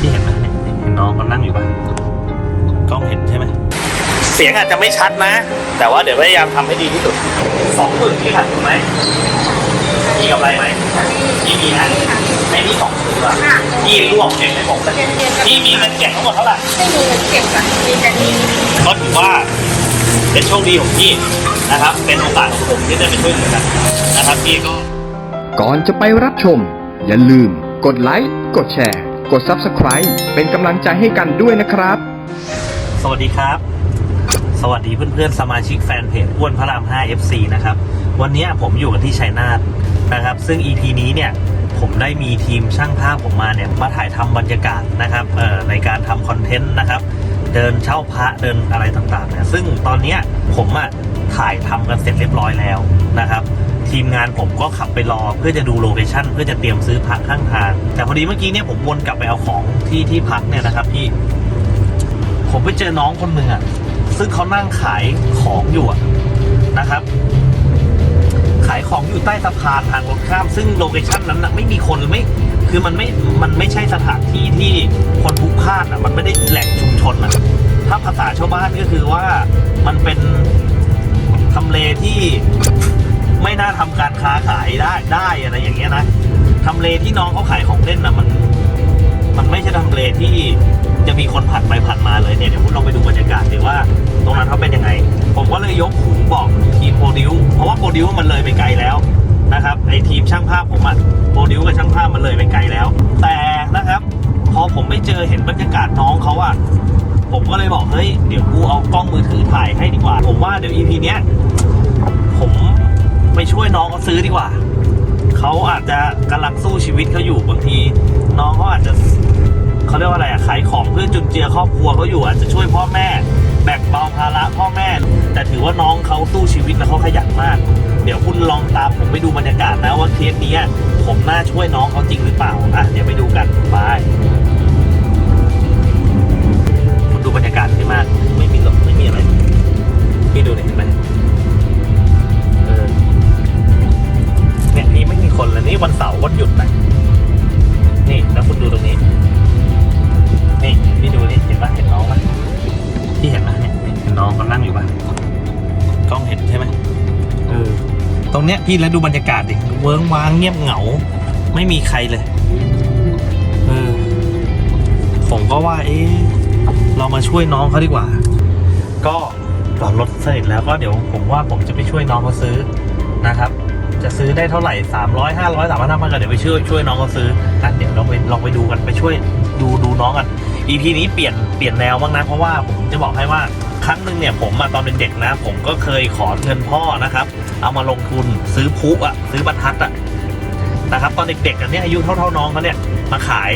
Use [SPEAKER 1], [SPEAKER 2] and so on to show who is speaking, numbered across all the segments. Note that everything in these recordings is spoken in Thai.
[SPEAKER 1] พี่เห็นไหมเนี่ยเห็นน้องเขานั่งอยู่ปะกล้องเห็นใช่ไหมเสียงอาจจะไม่ชัดนะ แต่ว่าเดี๋ยวพยายามทำให้ดีที่สุดสองหมื่นพี่ขาดทุนไหมมีกำไรไหมพี่มีนะไม่มีสองหมื่นหรอพี่รวมเก็บให้ผมสักพี่มีเงินเก็บทั้งหมดเท่าไหร่
[SPEAKER 2] ไม่มีเงินเก็บอะมีแต่หนี้
[SPEAKER 1] ก็ถือว่าเป็นโชคดีของพี่นะครับ เป็นโอกาสของผมที่ได้ไปช่วยเหลือกันนะครับพี่ก็
[SPEAKER 3] ก่อนจะไปรับชม อย่าลืมกดไลค์ กดแชร์ กด Subscribe เป็นกำลังใจให้กันด้วยนะครับ
[SPEAKER 1] สวัสดีครับ สวัสดีเพื่อนๆ สมาชิกแฟนเพจอ้วนพระราม 5 FC นะครับ วันนี้ผมอยู่กันที่ชัยนาทนะครับ ซึ่ง EP นี้เนี่ยผมได้มีทีมช่างภาพผมมาเนี่ยมาถ่ายทำบรรยากาศนะครับในการทำคอนเทนต์นะครับเดินเช่าพระเดินอะไรต่างๆเนี่ยซึ่งตอนนี้ผมอะถ่ายทำกันเสร็จเรียบร้อยแล้วนะครับ ทีมงานผมก็ขับไปรอเพื่อจะดูโลเคชั่นเพื่อจะเตรียมซื้อพักข้างทาง แต่พอดีเมื่อกี้เนี่ยผมวนกลับไปเอาของที่ที่พักเนี่ยนะครับพี่ ผมไปเจอน้องคนหนึ่งอะซึ่งเขานั่งขายของอยู่อะนะครับ ขายของอยู่ใต้สะพานทางรถข้าม ซึ่งโลเคชั่นนั้นนะไม่มีคนไม่คือมันไม่มันไม่ใช่สถานที่ที่คนพลุกพล่านอะ มันไม่ได้แหล่งชุมชนอะถ้าภาษาชาวบ้านก็คือว่ามันเป็นทำเลที่ ไม่น่าทำการค้าขายได้ได้อะไรอย่างเงี้ยนะทำเลที่น้องเขาขายของเล่นนะมัน มันไม่ใช่ทำเลที่จะมีคนผ่านไปผ่านมาเลยเนี่ยเดี๋ยวคุณลองไปดูบรรยากาศดีว่า ตรงนั้นเขาเป็นยังไง ผมก็เลยยกหูบอกทีมโปรดิวเพราะว่าโปรดิวมันเลยไปไกลแล้วนะครับไอทีมช่างภาพผมอะโปรดิวกับช่างภาพมันเลยไปไกลแล้ว แต่นะครับพอผมไปเจอเห็นบรรยากาศน้องเขาอะผมก็เลยบอกเฮ้ยเดี๋ยวกูเอากล้องมือถือถ่ายให้ดีกว่า ผมว่าเดี๋ยวอีพีเนี้ย ไปช่วยน้องเขาซื้อดีกว่า เขาอาจจะกำลังสู้ชีวิตเขาอยู่บางที น้องเขาอาจจะเขาเรียกว่าอะไรอะขายของเพื่อจุนเจือครอบครัวเขาอยู่อาจจะช่วยพ่อแม่แบ่งเบาภาระพ่อแม่ แต่ถือว่าน้องเขาสู้ชีวิตแล้วเขาขยันมาก เดี๋ยวคุณลองตามผมไปดูบรรยากาศนะว่าเคสนี้ผมน่าช่วยน้องเขาจริงหรือเปล่าอะเดี๋ยวไปดูกันบายคุณดูบรรยากาศที่มาก ไม่มีหรอกไม่มีอะไรพี่ดูเนี่ยเห็นไหม เนี่ยนี่ไม่มีคนเลยนี่วันเสาร์วันหยุดนะนี่แล้วคุณดูตรงนี้ นี่พี่ดูนี่เห็นปะเห็นน้องปะพี่เห็นปะเนี่ยเห็นน้องเขานั่งอยู่ปะกล้องเห็นใช่ไหมเออตรงเนี้ยพี่แล้วดูบรรยากาศดิเวิ้งว้างเงียบเหงา ไม่มีใครเลยเออผมก็ว่า เอ๊ะเรามาช่วยน้องเขาดีกว่า ก็จอดรถเสร็จแล้วก็เดี๋ยวผมว่าผมจะไปช่วยน้องเขาซื้อนะครับ จะซื้อได้เท่าไหร่สามร้อยห้าร้อยสามพันห้าพันก็เดี๋ยวไปช่วยช่วยน้องเขาซื้อนะเดี๋ยวเราไปลองไปดูกันไปช่วยดูดูน้องกัน EP นี้เปลี่ยนเปลี่ยนแนวบ้างนะ เพราะว่าผมจะบอกให้ว่าครั้งหนึ่งเนี่ยผมตอนเป็นเด็กนะ ผมก็เคยขอเงินพ่อนะครับ เอามาลงทุนซื้อพุอะซื้อบรรทัดอะนะครับตอนเด็กๆกันเนี่ยอายุเท่าๆน้องเขาเนี่ยมาขาย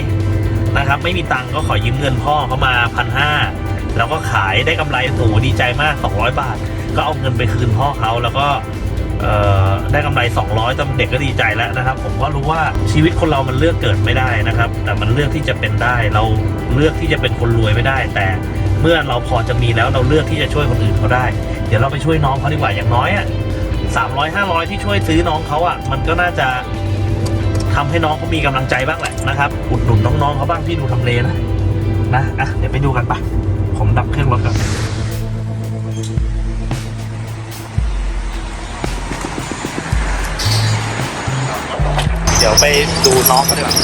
[SPEAKER 1] นะครับ ไม่มีตังก็ขอยืมเงินพ่อเขามาพันห้าแล้วก็ขายได้กำไรโอ้ดีใจมาก 200 บาท ก็เอาเงินไปคืนพ่อเขาแล้วก็ ได้กำไร 200ตอนเด็กก็ดีใจแล้วนะครับ ผมก็รู้ว่าชีวิตคนเรามันเลือกเกิดไม่ได้นะครับ แต่มันเลือกที่จะเป็นได้เราเลือกที่จะเป็นคนรวยไม่ได้ แต่เมื่อเราพอจะมีแล้วเราเลือกที่จะช่วยคนอื่นเขาได้ เดี๋ยวเราไปช่วยน้องเขาดีกว่าอย่างน้อยอะสามร้อยห้าร้อยที่ช่วยซื้อน้องเขาอะมันก็น่าจะทำให้น้องเขามีกำลังใจบ้างแหละนะครับอุดหนุนน้องๆเขาบ้างที่ดูทำเลนะนะอะเดี๋ยวไปดูกันปะผมดับเครื่องรถก่อน ดี๋ยวไปดูน้องเขาดีกว่า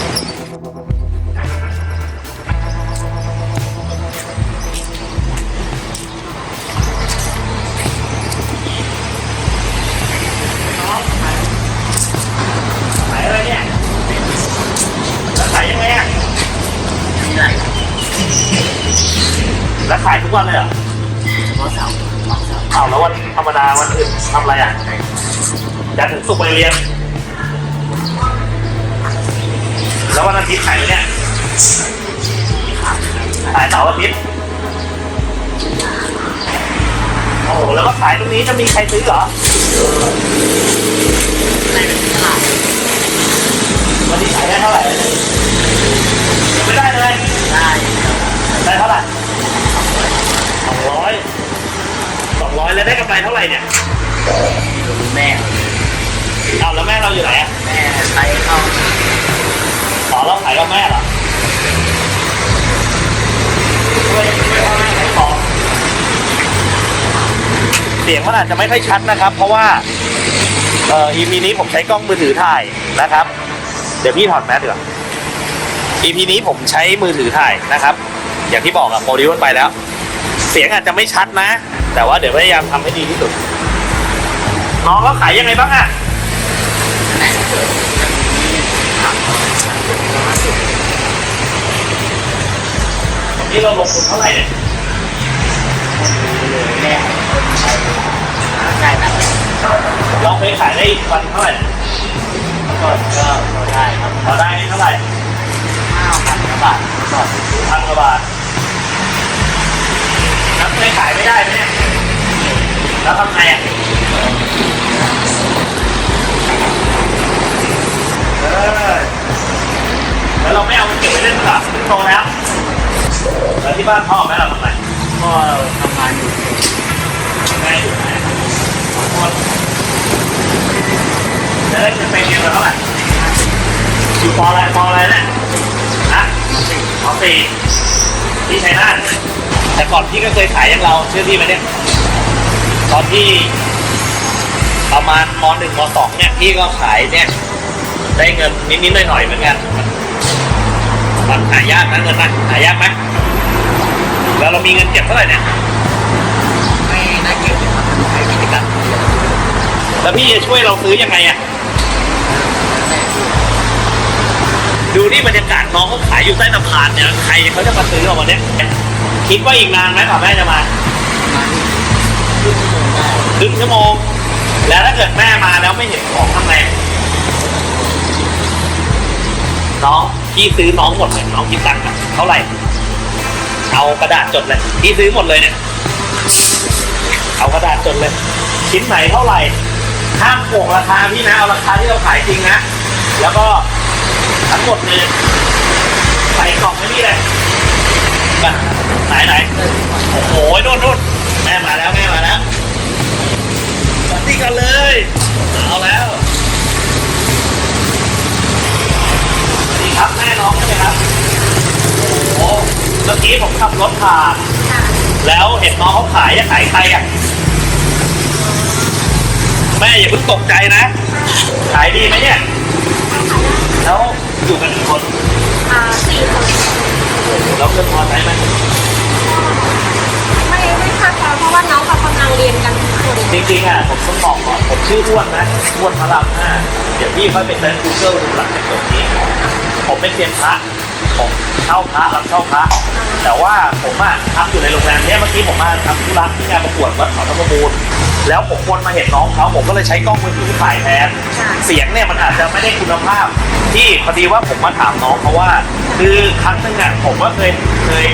[SPEAKER 1] ขายอะไรเนี่ยแล้วขายยังไงอะแล้วขายทุกวันเลยเหรอวันเสาร์อ้าวแล้ววันธรรมดาวันอื่นทำอะไรอะจันทร์ถึงศุกร์ไปเรียน แล้ววันอาทิตย์ขายไหมเนี่ยขายเสาร์อาทิตย์โอ้โหแล้วก็ขายตรงนี้จะมีใครซื้อเหรอวันนี้ขายได้เท่าไหร่ยังไม่ได้เลยได้ได้เท่าไหร่สองร้อยสองร้อยแล้วได้กำไรเท่าไหร่เนี่ย
[SPEAKER 4] แม่
[SPEAKER 1] เอาแล้วแม่เราอยู่ไหนอะ
[SPEAKER 4] แม่ไปเข้า
[SPEAKER 1] อ๋อ เราขายกับแม่เหรอด้วยด้วยพ่อแม่ยขเสียงมันอาจจะไม่ค่อยชัดนะครับ เพราะว่าเอ่อ EP นี้ผมใช้กล้องมือถือถ่ายนะครับ เดี๋ยวพี่ถอดแมสก์เถอะ EP นี้ผมใช้มือถือถ่ายนะครับ อย่างที่บอกอะโปรดิวไปแล้ว เสียงอาจจะไม่ชัดนะ แต่ว่าเดี๋ยวพยายามทำให้ดีที่สุด น้องเขาขายยังไงบ้างอะ นี่เราลงทุนเท่าไหร่เนี่ย
[SPEAKER 4] แม่ใช่ครับ
[SPEAKER 1] เราเคยขายได้วันเท่าไหร่
[SPEAKER 4] ก็ก็ได้ครับ
[SPEAKER 1] พอได้เท่าไหร่
[SPEAKER 4] ห้าพันกว่าบาทก่อน
[SPEAKER 1] พันกว่าบาทแล้วเคยขายไม่ได้ไหมเนี่ยแล้วทำไงอะ แล้วเราไม่เอามันเก็บไว้เล่นหรอโตแล้วแล้วที่บ้านพ่อแม่เราทำไง
[SPEAKER 4] ก็ทำงานอยู่
[SPEAKER 1] แม่อยู่ไหนสองคนแล้วได้เงินไปเรียนมาเท่าไหร่อยู่ปออะไรปออะไรเนี่ยอะปอสี่ที่ชัยนาทแต่ก่อนพี่ก็เคยขายอย่างเราเชื่อพี่ไหมเนี่ยตอนที่ประมาณมหนึ่งมสองเนี่ยพี่ก็ขายเนี่ยได้เงินนิดๆหน่อยๆเหมือนกัน มันหายากนะเงินนะหายากไหมแล้วเรามีเงินเก็บเท่าไหร่เนี่ย
[SPEAKER 4] ไม่น่าเก็บครับใช้กิจกรรม
[SPEAKER 1] แล้วพี่จะช่วยเราซื้อยังไงอะดูนี่บรรยากาศน้องเขาขายอยู่ใต้สะพานเนี่ยใครเขาจะมาซื้อเอาวันเนี้ยคิดว่าอีกนานไหมกว่าแม่จะมา
[SPEAKER 4] มาที่ครึ่งชั่วโมงได้
[SPEAKER 1] ครึ่งชั่วโมง แล้วถ้าเกิดแม่มาแล้วไม่เห็นของทำไงน้อง พี่ซื้อน้องหมดเลยน้องคิดตังค์อะเท่าไหร่ เอากระดาษจดเลยพี่ซื้อหมดเลยเนี่ยเอากระดาษจดเลย ชิ้นไหนเท่าไหร่ห้ามโกงราคาพี่นะเอาราคาที่เราขายจริงนะแล้วก็ทั้งหมดเลยใส่กล่องให้พี่เลยมาไหนไหนโอ้โหนู่นนู่นแม่มาแล้วแม่มาแล้วสวัสดีกันเลย เอาแล้วสวัสดี ครับแม่น้องใช่ไหมครับโอ้โหเมื่อกี้ผมขับรถผ่านแล้วเห็นน้องเขาขายจะขายใครอะ แม่อย่าเพิ่งตกใจนะ ขายดีไหมเนี่ย แล้วอยู่กันกี่คน
[SPEAKER 2] อ่าสี่คน
[SPEAKER 1] แล้วเพื่อนพอใช้ไหม
[SPEAKER 2] ไม่ไม่ค่าพอเพราะว่าน้องเขากำลังเรียนกันทุกคน
[SPEAKER 1] จริงๆอะผมต้องบอกก่อนผมชื่ออ้วนนะอ้วนพระรามห้าเดี๋ยวพี่ค่อยไปเซิร์ชกูเกิลดูหลังจากจบนี้ ผมเป็นเซียนพระผมเช่าพระรับเช่าพระแต่ว่าผมอะทำอยู่ในโรงแรมเนี้ยเมื่อกี้ผมมาทำธุระที่งานประกวดวัดเขาธรรมบูรณ์แล้วผมวนมาเห็นน้องเขาผมก็เลยใช้กล้องมือถือถ่ายแทนเสียงเนี่ยมันอาจจะไม่ได้คุณภาพ ที่พอดีว่าผมมาถามน้องเขาว่า คือครั้งหนึงอะผมก็เคยเคย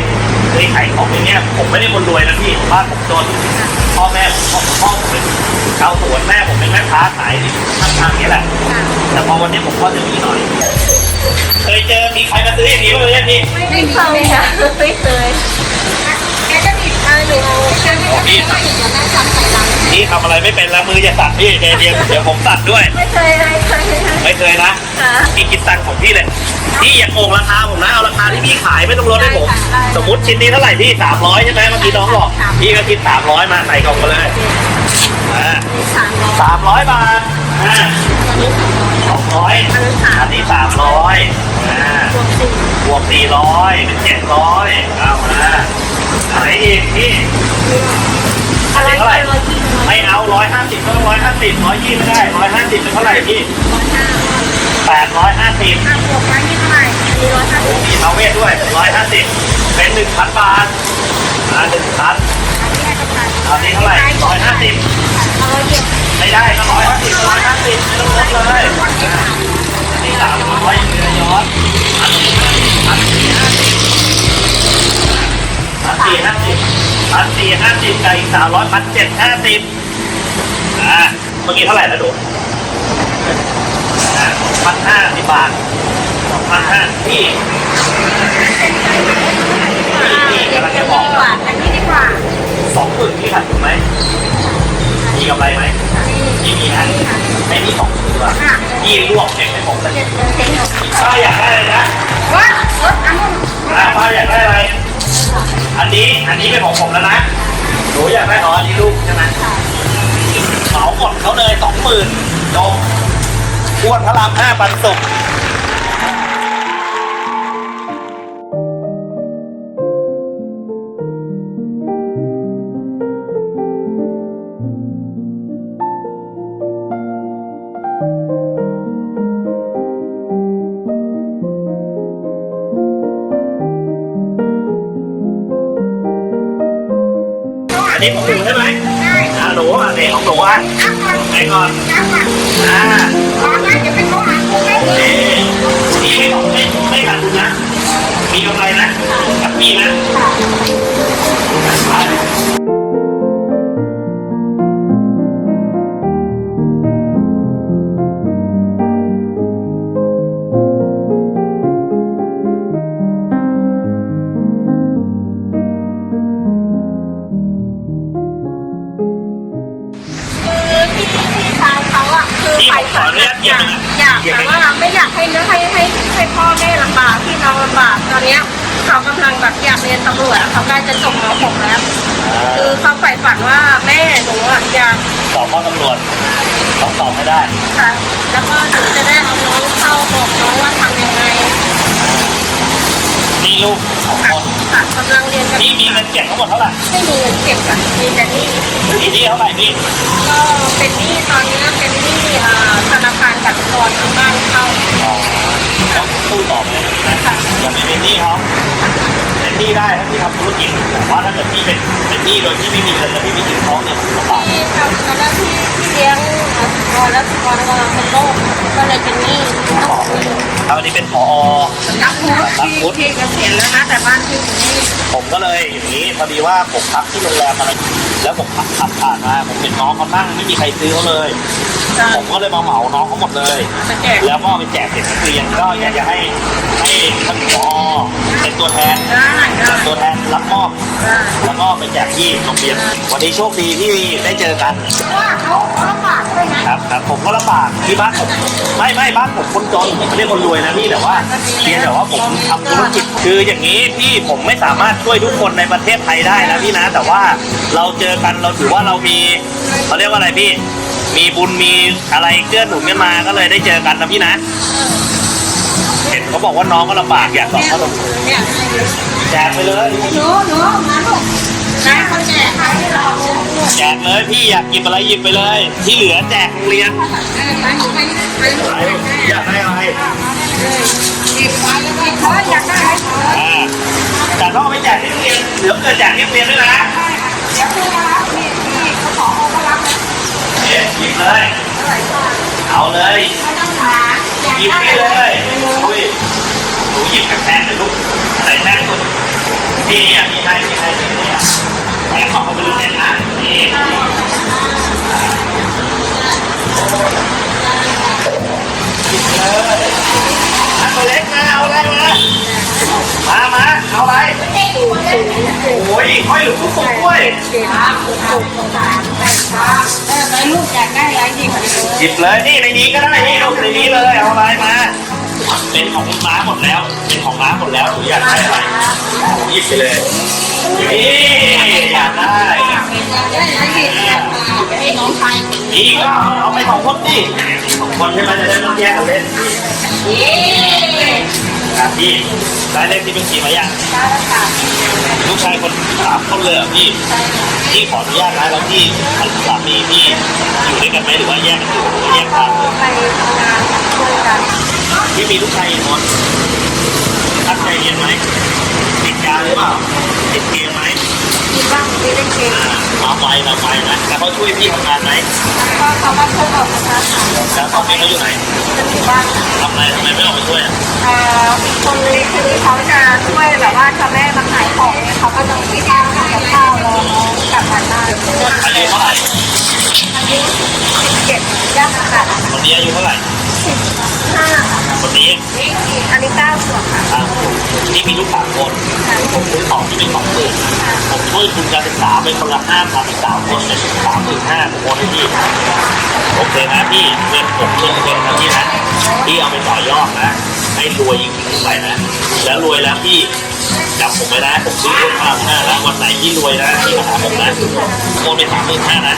[SPEAKER 1] เคยขายของอย่างเงี้ยผมไม่ได้คนรวยนะพี่บ้านผมจนพ่อแม่ผมาวสวนแม่ผมเป็นแม่ค้าขายข้างทางนี้แหละ แต่พอวันนี้ผมก็จะมีหน่อย เคยเจอมีใครมาซื้ออย่างนี้บ้างไหมเนี่ยพี่
[SPEAKER 2] ไม่เคยค่ะไม่เคยแกจะบิดมาหนูแกไม่ได้ไม่เดี๋ยวแม่จำใส่รัง
[SPEAKER 1] นี่ทำอะไรไม่เป็นแล้วมือจะสั่นพี่เดี๋ยวเดี๋ยวเดี๋ยวผมสั่นด้วย
[SPEAKER 2] ไม่เคยไม่เคย
[SPEAKER 1] ไม่เคยนะ
[SPEAKER 2] ค่ะ
[SPEAKER 1] พี่คิดตังค์ของพี่เลยพี่อย่าโกงราคาผมนะเอาราคาที่พี่ขายไม่ต้องลดให้ผม
[SPEAKER 2] ได้ค่ะได้
[SPEAKER 1] สมมติชิ้นนี้เท่าไหร่พี่สามร้อยใช่ไหมเมื่อกี้น้องบอก
[SPEAKER 2] ค่ะ
[SPEAKER 1] พี่ก็คิดสามร้อยมาใส่กล่องมาเลยอ่า
[SPEAKER 2] สามร้อย
[SPEAKER 1] บาทสองร้อย
[SPEAKER 2] อันนี้สาม
[SPEAKER 1] ร้อย
[SPEAKER 2] บวกสี่
[SPEAKER 1] บวกสี่ร้อยเป็นเจ็ดร้อยเอามาอะไรอีกพี่อันนี้เท่าไหร่ไม่เอาร้อยห้าสิบก็ร้อยห้าสิบร้อยยี่ไม่ได้ร้อยห้าสิบเป็นเท่าไหร่พี่แปดร้อยห้าสิบ
[SPEAKER 2] บวกร้อยยี่สิบเท่าไหร่อันนี้ร้อยห้าสิบ
[SPEAKER 1] มีเทาเวทด้วยร้อยห้าสิบเป็นหนึ่งพันบาทอ่าหนึ่งพัน
[SPEAKER 2] อันนี้ให้กำลัง
[SPEAKER 1] อันนี้เท่าไหร่ร้อยห้าสิบ
[SPEAKER 2] ร้อยเจ็ด
[SPEAKER 1] ไม่ได้ก็ร้อยห้าสิบร้อยห้าสิบไม่ต้องลดเลยอันนี้สามร้อยเรือย้อนอันนี้พันสี่ห้าสิบพันสี่ห้าสิบพันสี่ห้าสิบกับอีกสามร้อยพันเจ็ดห้าสิบอ่าเมื่อกี้เท่าไหร่นะดูพันห้าสิบบาทสองพันห้าพี่
[SPEAKER 2] อ่าเด็กจะดีกว่าอันนี้ดีกว่า
[SPEAKER 1] สองหมื่นพี่ขาดทุนไหมมีกำไรไหมไม่มีนะไม่มีสองหมื่นบาทพี่รวบเองให้ผมเลย
[SPEAKER 2] เจ็ดเปอร์เซ็นต์หก
[SPEAKER 1] ป้าอยากได้อะไรนะ
[SPEAKER 2] ว่ารถอันนู้น
[SPEAKER 1] อ่าป้าอยากได้อะไร อันนี้อันนี้เป็นของผมแล้วนะหนูอยากได้อ๋ออันนี้ลูกใช่ไหมเหมาหมดเขาเลยสองหมื่นจบอ้วนพระรามห้าปันสุก ไหนก่อนอ่าเอ๊ะนี่ไม่ของไม่ไม่ขาดทุนนะ มีกำไรนะกับพี่นะ
[SPEAKER 2] เขาใกล้จะจบม .6 แล้ว คือเขาใฝ่ฝันว่าแม่หนูอะอยาก
[SPEAKER 1] สอบข้อตำรวจต้องสอบไม่ได้
[SPEAKER 2] ค่ะ แล้วก็หนูจะได้เอาน้องเข้าบอกน้องว่าทำยังไง
[SPEAKER 1] นี่ลูกสอง
[SPEAKER 2] ค่ะ
[SPEAKER 1] คน
[SPEAKER 2] ค่ะกำลังเรียนกัน
[SPEAKER 1] พี่มีเงินเก็บทั้งหมดเท่าไหร่
[SPEAKER 2] ไม่มีเงินเก็บค่ะมีแต่หนี่
[SPEAKER 1] มีหนี่เท่าไหร่พี่
[SPEAKER 2] ก็เป็นหนี้ตอนนี้เป็นหนี้อ่า ธนาคารกสิกรทางบ้านเข้า
[SPEAKER 1] อ๋อต้องสู้ต่อไปนะ
[SPEAKER 2] ค่ะ
[SPEAKER 1] อย่าไปเป็นหนี้เขาเป็นหนี้ได้ถ้าพี่ทำธุรกิจแต่ว่าถ้าเกิดพี่เป็นเป็นหนี้โดยที่ไม่มีเงินแล้วพี่ไม่ถึงท้องเนี่ยลำบาก
[SPEAKER 2] ที่ทำตอนแรกที่ที่เลี้ยงกรแล้วกรกำลังเป็นโรคก็เลยเป็นหนี้ต้องคืน
[SPEAKER 1] เอาอันนี้เป็นพอ
[SPEAKER 2] รับพุทธที่ที่เกษียณแล้วนะแต่บ้านที่อยู่นี่
[SPEAKER 1] ผมก็เลยอย่างนี้พอดีว่าผมพักที่โรงแรมอะไรแล้วผมขับขับผ่านมาผมเห็นน้องเขานั่งไม่มีใครซื้อเขาเลย
[SPEAKER 2] จะ
[SPEAKER 1] ผมก็เลยมาเหมาน้องเขาหมดเลย
[SPEAKER 2] จะแจก
[SPEAKER 1] แล้วก็เอาไปแจกเด็กนักเรียนก็อยากจะให้ให้ท่านผอเป็นตัวแทน
[SPEAKER 2] ได้ได้
[SPEAKER 1] เป็นตัวแทนรับมอบ
[SPEAKER 2] ได้
[SPEAKER 1] แล้วก็ไปแจกที่โรงเรียนวันนี้โชคดีที่ได้เจอกัน
[SPEAKER 2] ว่าเขาเขาลำบากด้วยนะครับ
[SPEAKER 1] ครับผมก็ลำบากที่บ้านผมไม่ไม่บ้านผมคนจนผมไม่ได้คนรวยนะพี่แต่ว่าเพียงแต่ว่าผมทำธุรกิจคืออย่างนี้พี่ผมไม่สามารถช่วยทุกคนในประเทศไทยได้นะพี่นะ แต่ว่าเราเจอกันเราถือว่าเรามีเขาเรียกว่าอะไรพี่ มีบุญมีอะไรเกื้อหนุนกันมาก็เลยได้เจอกันนะพี่นะ เห็นเขาบอกว่าน้องก็ลำบากอยากสอบเข้าโรงเรียน
[SPEAKER 2] เนี่ย
[SPEAKER 1] แจกไปเลย
[SPEAKER 2] หนูหนูมาลูกนะเขาแจกให้เรา
[SPEAKER 1] แจกเลยพี่อยากหยิบอะไรหยิบไปเลย ที่เหลือแจกโรงเรียน
[SPEAKER 2] ไปไปไปลูก
[SPEAKER 1] อยากได้อะไร
[SPEAKER 2] เก็บไว้แล้วก็เขาอยากได้
[SPEAKER 1] อ่าแต่ต้องเอาไปแจกที่โรงเรียนเหลือเกินแจกที่โรงเรียนด้วยนะ หยิบเลย เอาเลย
[SPEAKER 2] หยิ
[SPEAKER 1] บ
[SPEAKER 2] ได้
[SPEAKER 1] ไปเลยอุ้ยหนูหยิบกับแพงเลยลูกใส่แพงสุดนี่อะนี่ให้นี่ให้นี่อะแพงของเขาไปดูเน็ตนะนี่หยิบเลยอันตัวเล็กนะเอาอะไรม ยห้อยหรือผู้สูงด้วย
[SPEAKER 2] เก็บครับถูกถูกสารแปดครับเออแล้วลูกอยากได้อะไรดีกว่านี้
[SPEAKER 1] หยิบเลยนี่ในนี้ก็ได้นี่เอาในนี้เลยเอาอะไรมาเป็นของคุณม้าหมดแล้ว เป็นของม้าหมดแล้วหนูอยากได้อะไรหยิบไปเลยนี่อยากได้
[SPEAKER 2] อยากได้อะไรดีให้น้องชาย
[SPEAKER 1] นี่ก็เอาไปของคนดิสองคนใช่ไหมจะได้ต้องแยกกันเล่น
[SPEAKER 2] เย้
[SPEAKER 1] ครับพี่ได้เลขที่เป็นสีมายัง
[SPEAKER 2] ได้แล้วค่ะ
[SPEAKER 1] ลูกชายคนสามคนเลยเหรอพี่พี่ขออนุญาตนะแล้วพี่สามีพี่อยู่ด้วยกันไหมหรือว่าแยกกันอยู่หรือว่าแยกทางเลย
[SPEAKER 2] ไปทำงานช่วยกัน
[SPEAKER 1] พี่มีลูกชายอีกคนตั้งใจเรียนไหมติดยาหรือเปล่าติดเกมไหม
[SPEAKER 2] มี บ้างมีเล่นเกม
[SPEAKER 1] อ่ามาไปมาไปนะแล้วเขาช่วยพี่ทำงานไหม
[SPEAKER 2] ก็เขามาช่วยออกนะคะ
[SPEAKER 1] แล้วตอนนี้เขาอยู่ไหน
[SPEAKER 2] จะอยู่บ้าน
[SPEAKER 1] ทำอะไรทำไมไม่ออกไปช่วยอะ
[SPEAKER 2] เอ่อคนนี้คือเขาจะช่วยแบบว่าถ้าแม่มาขายของเนี่ยเขาก็จะคิดข้าวกับข้าวรอน้องกลับมาได้
[SPEAKER 1] อายุเท่าไหร่
[SPEAKER 2] อายุสิบเจ็ดย่างอากาศ
[SPEAKER 1] คนนี้อายุเท่าไหร่
[SPEAKER 2] สิบห้า
[SPEAKER 1] คนนี้
[SPEAKER 2] อันนี้เก้าขวบค่ะ
[SPEAKER 1] อ่านี่มีลูกสามคนผมซื้อของที่เป็นสองหมื่นผม ช่วยทุนการศึกษาเป็นคนละห้าพันสามคนเป็นสามหมื่นห้าคนที่โอเคนะพี่เงินผมเงินเงินนะพี่นะพี่เอาไปต่อยอดนะให้รวยยิ่งขึ้นไปนะแล้วรวยแล้วพี่จำผมไว้นะผมซื้อรถมาห้าแล้ววันไหนที่รวยนะที่มาหาผมนะโอนไปสามหมื่นห้านะ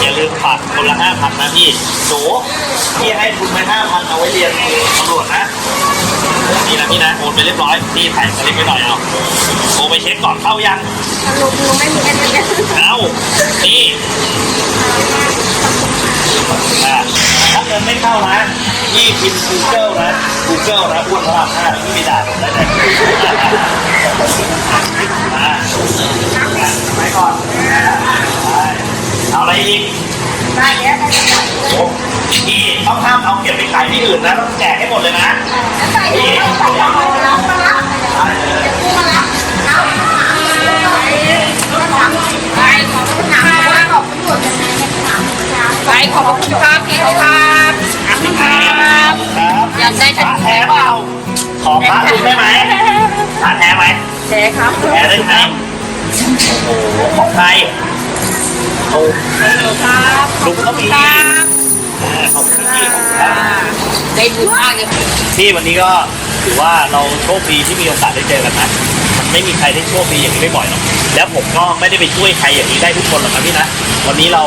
[SPEAKER 1] อย่าลืมฝากคนละห้าพันนะพี่หนูพี่ให้ทุนไปห้าพันเอาไว้เรียนตำรวจนะนี่นะพี่นะโอนไปเรียบร้อยพี่ถ่ายสลิปไปหน่อยเอาโทรไปเช็คก่อนเข้ายัง
[SPEAKER 2] ลุงลุงไม่มีเงินเดือน
[SPEAKER 1] เอานี่อะถ้าเงินไม่เข้านะพี่พิมพ์ Google นะ Google นะอ้วนพระรามห้าพี่ไปด่าผมได้เลยมาไปก่อนไป เอาอะไรอีก
[SPEAKER 2] ได้เยอะได้เยอะ
[SPEAKER 1] โอ้พี่ต้องห้ามเอาเก็บไปขายที่อื่นนะต้องแจกให้หมดเลยนะ
[SPEAKER 2] ใส่เยอะใส่เยอะมารับมารับกูมารับเอาไปขอบคุณนะขอบคุณหมดไปขอบคุณครับพี่เขาครับขอบคุณครับอยากได้
[SPEAKER 1] พระแท้เปล่าขอพระดูได้ไหมพระแท้ไหม
[SPEAKER 2] แชร์ครับ
[SPEAKER 1] แท้ได้ไหมโอ้โหของใคร โอ้
[SPEAKER 2] ครับ
[SPEAKER 1] ลุงก็มี
[SPEAKER 2] ครับ
[SPEAKER 1] เออขอบคุณพี่ขอบคุณครับ
[SPEAKER 2] ได้บุญมากเลย
[SPEAKER 1] พี่วันนี้ก็ถือว่าเราโชคดีที่มีโอกาสได้เจอกันนะมันไม่มีใครได้โชคดีอย่างนี้ได้บ่อยหรอกแล้วผมก็ไม่ได้ไปช่วยใครอย่างนี้ได้ทุกคนหรอกนะพี่นะวันนี้เรา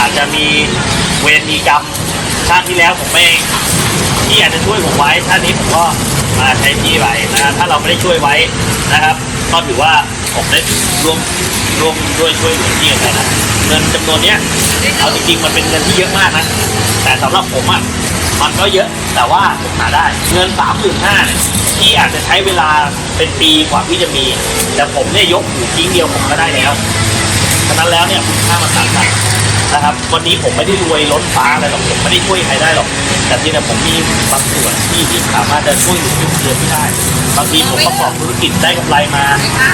[SPEAKER 1] อาจจะมีเวรมีกรรมชาติที่แล้วผมไม่พี่อาจจะช่วยผมไว้ชาตินี้ผมก็มาใช้พี่ไว้นะถ้าเราไม่ได้ช่วยไว้นะครับ ก็ถือว่าผมได้ร่วม ร่วมด้วยช่วยเหลือพี่กันนะเงินจำนวนเนี้ยเอาจริงๆมันเป็นเงินที่เยอะมากนะ แต่สำหรับผมอะมันก็เยอะแต่ว่าผมหาได้เงินสามหมื่นห้าที่อาจจะใช้เวลาเป็นปีกว่าพี่จะมี แต่ผมเนี่ยยกหูทิ้งเดียวผมก็ได้แล้วฉะนั้นแล้วเนี่ยคุณค่ามันต่างกัน นะครับ วันนี้ผมไม่ได้รวยล้นฟ้าอะไรหรอกผมไม่ได้ช่วยใครได้หรอก แต่ที่เนี่ยผมมีบางส่วนที่ที่สามารถจะช่วยเหลือเดือนไม่ได้ บางทีผมประกอบธุรกิจได้กำไรมา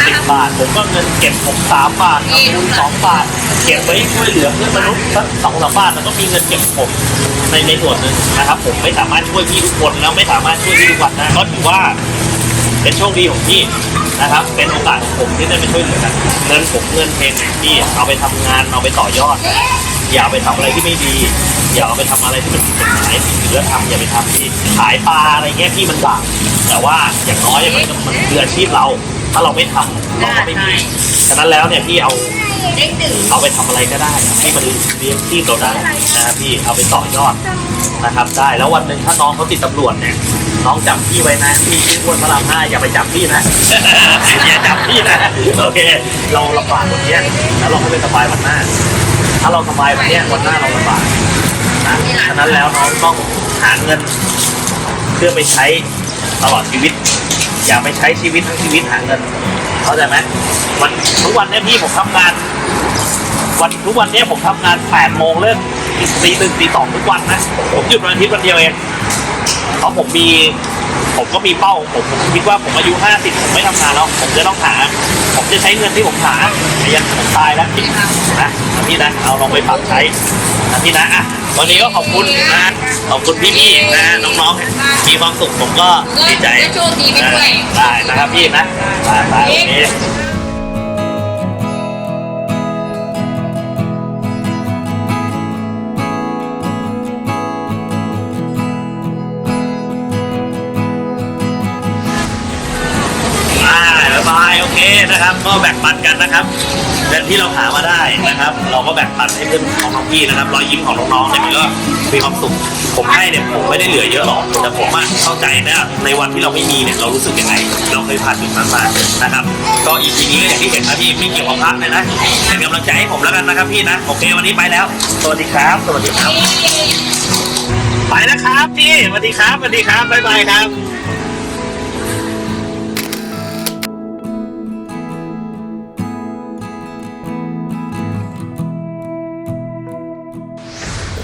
[SPEAKER 1] สิบบาท ผมก็เงินเก็บผมสามบาทเอาคูณสองบาท เก็บไว้ช่วยเหลือเพื่อนมนุษย์สักสองสามบาทมันก็มีเงินเก็บผมในในส่วนหนึ่งนะครับ ผมไม่สามารถช่วยพี่ทุกคนแล้วไม่สามารถช่วยพี่ทุกวันได้ก็ถือว่า เป็นโชคดีของพี่นะครับ เป็นโอกาสของผมที่ได้ไปช่วยเหลือกันเงินผมเงินเพลงพี่เอาไปทำงานเอาไปต่อยอด อย่าเอาไปทำอะไรที่ไม่ดี อย่าเอาไปทำอะไรที่มันผิดกฎหมายผิดศีลธรรมอย่าไปทำที่ขายปลาอะไรเงี้ยพี่มันบาปแต่ว่าอย่างน้อยมันก็มันคืออาชีพเรา ถ้าเราไม่ทำเราก็ไม่มีฉะนั้นแล้วเนี่ยพี่เอา
[SPEAKER 2] เอา
[SPEAKER 1] ไปทำอะไรก็ได้ที่มันเลี้ยงชีพเราได้นะครับพี่เอาไปต่อยอดนะครับได้แล้ววันหนึ่งถ้าน้องเขาติดตำรวจเนี่ยน้องจับพี่ไว้นะพี่ชื่ออ้วนพระรามห้าอย่าไปจับพี่นะอย่าจับพี่นะโอเค เราลำบากวันเนี้ยแล้วเราก็ไปสบายวันหน้า ถ้าเราสบายวันเนี้ยวันหน้าเราลำบากนะฉะนั้นแล้วน้องต้องหาเงิน เพื่อไปใช้ตลอดชีวิต อย่าไปใช้ชีวิตทั้งชีวิตหาเงินเข้าใจไหมวันทุกวันเนี้ยพี่ผมทำงาน วันทุกวันเนี้ยผมทำงานแปดโมงเลิกตีหนึ่งตีสองทุกวันนะผมหยุดวันอาทิตย์วันเดียวเองเพราะผมมีผมก็มีเป้าของผมผมคิดว่าผมอายุห้าสิบผมไม่ทำงานแล้วผมจะต้องหา ผมจะใช้เงินที่ผมหาไปยันผมตายแล้วพี่นะนะพี่นะเอาลองไปปรับใช้นะพี่นะอะวันนี้ก็ขอบคุณนะขอบคุณพี่ๆนะน้องๆมีความสุขผมก็ดีใจ
[SPEAKER 2] โชคดีไปด้วย
[SPEAKER 1] ได้นะครับพี่นะไปไปโอเค เคนะครับ ก็แบ่งปันกันนะครับเงินที่เราหามาได้นะครับ เราก็แบ่งปันให้เพื่อนของน้องพี่นะครับรอยยิ้มของน้องๆเนี่ยมันก็มีความสุขผมให้เนี่ยผมไม่ได้เหลือเยอะหรอกแต่ผมอะเข้าใจนะในวันที่เราไม่มีเนี่ยเรารู้สึกยังไง เราเคยผ่านจุดนั้นมานะครับ ก็อีพีนี้อย่างที่เห็นนะพี่ไม่เกี่ยวกับพักเลยนะเป็นกำลังใจให้ผมแล้วกันนะครับพี่นะโอเควันนี้ไปแล้ว สวัสดีครับ สวัสดีครับ ไปนะครับพี่สวัสดีครับสวัสดีครับบ๊ายบายครับ